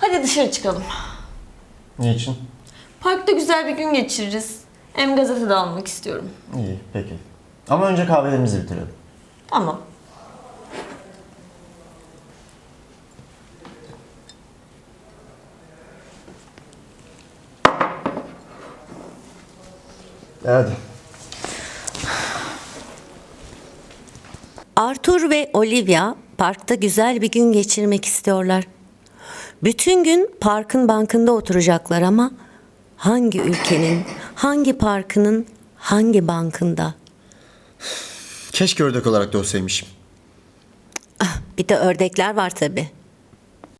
Hadi dışarı çıkalım. Niçin? Parkta güzel bir gün geçiririz. Hem gazete de almak istiyorum. İyi, peki. Ama önce kahvelerimizi bitirelim. Tamam. E hadi. Arthur ve Olivia parkta güzel bir gün geçirmek istiyorlar. Bütün gün parkın bankında oturacaklar ama hangi ülkenin, hangi parkının, hangi bankında? Keşke ördek olarak da olsaymışım. Bir de ördekler var tabii.